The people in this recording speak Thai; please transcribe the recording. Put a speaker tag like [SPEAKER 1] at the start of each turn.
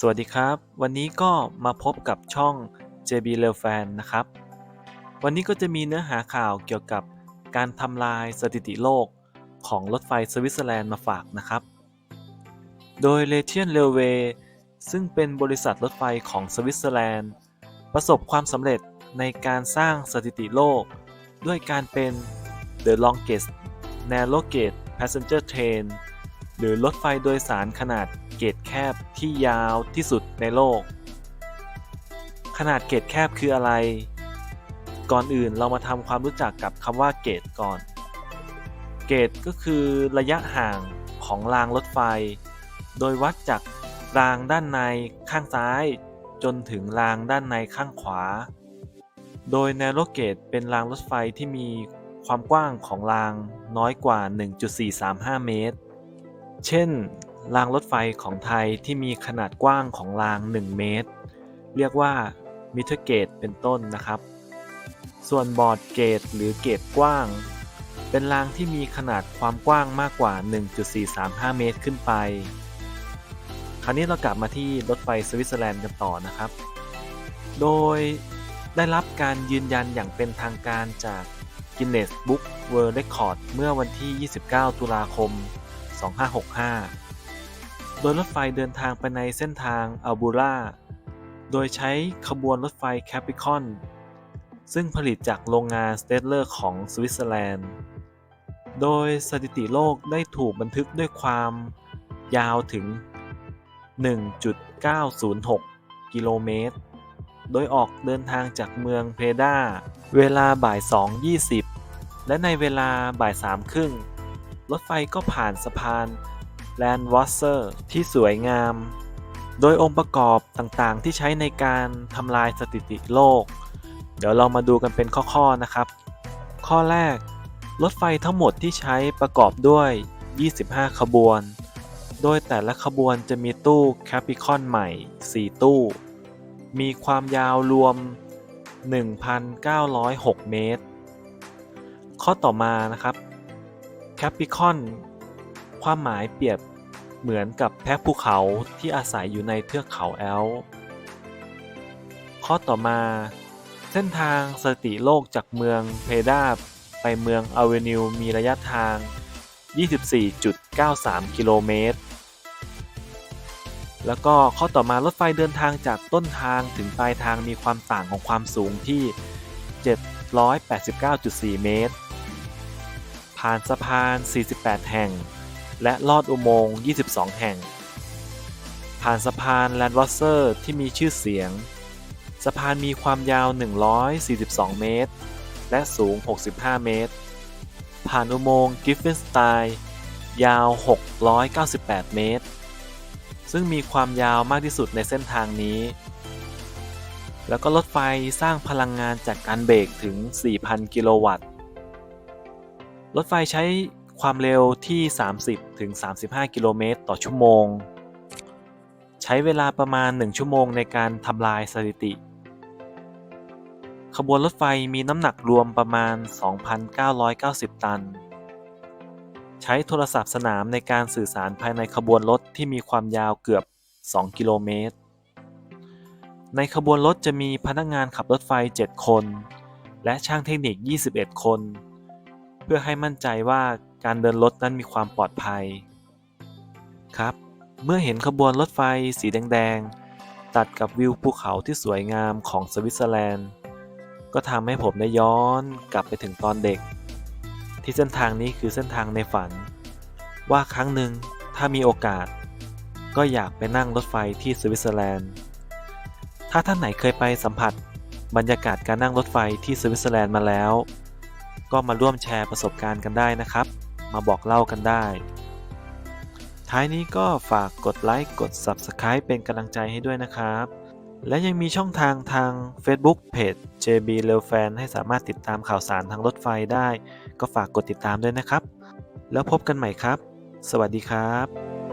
[SPEAKER 1] สวัสดีครับ วันนี้ก็มาพบกับช่อง JB r e l Fan นะครับ วันนี้ก็จะมีเนื้อหาข่าวเกี่ยวกับการทำลายสถิติโลกของรถไฟสวิตเซอร์แลนด์มาฝากนะครับ โดย l e t i o n Railway ซึ่งเป็นบริษัทรถไฟของสวิตเซอร์แลนด์ ประสบความสำเร็จในการสร้างสถิติโลก ด้วยการเป็น The longest narrow gauge passenger train หรือรถไฟโดยสารขนาดเกจแคบที่ยาวที่สุดในโลก ขนาดเกจแคบคืออะไร ก่อนอื่นเรามาทำความรู้จักกับคำว่าเกจก่อน เกจก็คือระยะห่างของรางรถไฟ โดยวัดจากรางด้านในข้างซ้าย จนถึงรางด้านในข้างขวา โดย narrow gauge เป็นรางรถไฟที่มีความกว้างของรางน้อยกว่า 1.435 เมตร เช่น รางรถไฟของไทยที่มีขนาดกว้างของราง 1 เมตร เรียกว่ามิเตอร์เกจเป็นต้นนะครับ ส่วนบอร์ดเกจหรือเกจกว้าง เป็นรางที่มีขนาดความกว้างมากกว่า 1.435 เมตรขึ้นไป คราวนี้เรากลับมาที่รถไฟสวิตเซอร์แลนด์กันต่อนะครับ โดยได้รับการยืนยันอย่างเป็นทางการจาก Guinness Book World Record เมื่อวันที่ 29 ตุลาคม 2565 โดยรถไฟเดินทางไปในเส้นทางอัลบูราโดยใช้ขบวนรถไฟแคปิคอน ซึ่งผลิตจากโรงงานสเตเลอร์ของสวิตเซอร์แลนด์ โดยสถิติโลกได้ถูกบันทึกด้วยความยาวถึง 1.906 กิโลเมตร โดยออกเดินทางจากเมืองเพดา เวลาบ่าย 2.20 และในเวลาบ่าย3ครึ่ง รถไฟก็ผ่านสะพานแลนด์วอสเซอร์ที่สวยงาม โดยองค์ประกอบต่างๆ ที่ใช้ในการทำลายสถิติโลก เดี๋ยวเรามาดูกันเป็นข้อๆนะครับ ข้อแรก รถไฟทั้งหมดที่ใช้ประกอบด้วย 25 ขบวน โดยแต่ละขบวนจะมีตู้แคปิคอนใหม่ 4 ตู้ มีความยาวรวม 1,906 เมตร ข้อต่อมานะครับ แคปิคอนความหมายเปรียบเหมือนกับแพะภูเขาที่อาศัยอยู่ในเทือกเขาแอล ข้อต่อมา เส้นทางสติโลกจากเมืองเพดาไปเมืองอเวนิวมีระยะทาง 24.93 กิโลเมตร แล้วก็ข้อต่อมารถไฟเดินทางจากต้นทางถึงปลายทางมีความต่างของความสูงที่ 789.4 เมตร ผ่านสะพาน 48 แห่ง และลอดอุโมงค์ 22 แห่ง ผ่านสะพานแลนด์วอสเซอร์ที่มีชื่อเสียง สะพานมีความยาว 142 เมตร และสูง 65 เมตร ผ่านอุโมงค์กิฟฟินสไตน์ยาว 698 เมตร ซึ่งมีความยาวมากที่สุดในเส้นทางนี้ แล้วก็รถไฟสร้างพลังงานจากการเบรกถึง 4,000 กิโลวัตต์ รถไฟใช้ความเร็วที่ 30 ถึง 35 กิโลเมตรต่อชั่วโมง ใช้เวลาประมาณ 1 ชั่วโมงในการทำลายสถิติ ขบวนรถไฟมีน้ำหนักรวมประมาณ 2,990 ตัน ใช้โทรศัพท์สนามในการสื่อสารภายในขบวนรถที่มีความยาวเกือบ 2 กิโลเมตร ในขบวนรถจะมีพนักงานขับรถไฟ 7 คน และช่างเทคนิค 21 คน พื่อให้มั่นใจว่าการเดินรถนั้นมีความปลอดภัย ครับ เมื่อเห็นขบวนรถไฟสีแดงๆ ตัดกับวิวภูเขาที่สวยงามของสวิตเซอร์แลนด์ ก็ทำให้ผมได้ย้อนกลับไปถึงตอนเด็ก ที่เส้นทางนี้คือเส้นทางในฝัน ว่าครั้งหนึ่งถ้ามีโอกาส ก็อยากไปนั่งรถไฟที่สวิตเซอร์แลนด์ ถ้าท่านไหนเคยไปสัมผัสบรรยากาศการนั่งรถไฟที่สวิตเซอร์แลนด์มาแล้ว ก็มาร่วมแชร์ประสบการณ์กันได้นะครับ มาบอกเล่ากันได้ ท้ายนี้ก็ฝากกดไลค์กด Subscribe เป็นกำลังใจให้ด้วยนะครับ และยังมีช่องทางทาง Facebook Page JB r e l Fan ให้สามารถติดตามข่าวสารทางรถไฟได้ ก็ฝากกดติดตามด้วยนะครับ แล้วพบกันใหม่ครับ สวัสดีครับ